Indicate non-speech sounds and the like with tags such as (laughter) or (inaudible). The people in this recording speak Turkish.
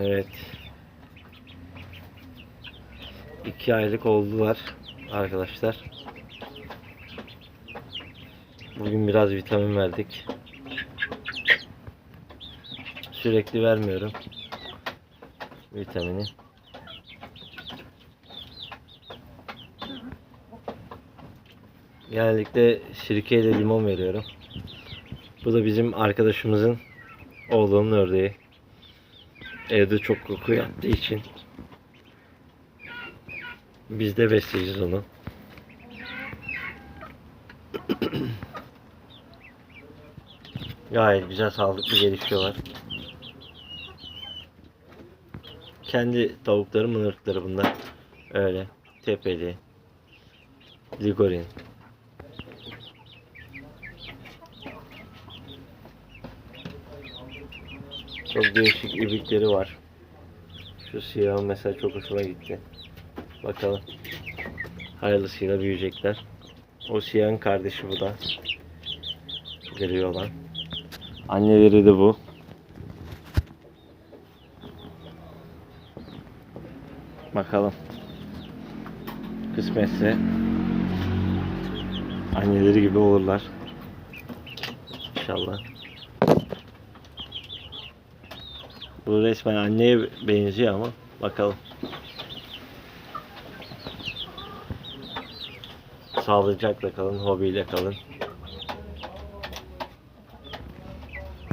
Evet. İki aylık oldular arkadaşlar. Bugün biraz vitamin verdik. Sürekli vermiyorum vitamini. Genellikle sirkeyle limon veriyorum. Bu da bizim arkadaşımızın oğlunun ördeği. Evde çok koku yaptığı için biz de besleyeceğiz onu. (clears throat) Gayet güzel sağlıklı gelişiyorlar. Kendi tavuklarımın ırkları bunlar. Öyle. Tepeli. Ligorin. Çok değişik ibikleri var. Şu siyah mesela çok hoşuma gitti. Bakalım. Hayırlısıyla büyüyecekler. O siyahın kardeşi bu da. Gri olan. Anneleri de bu. Bakalım. Kısmetse anneleri gibi olurlar. İnşallah. Bu resmen anneye benziyor ama bakalım. Sağlıcakla kalın, hobiyle kalın.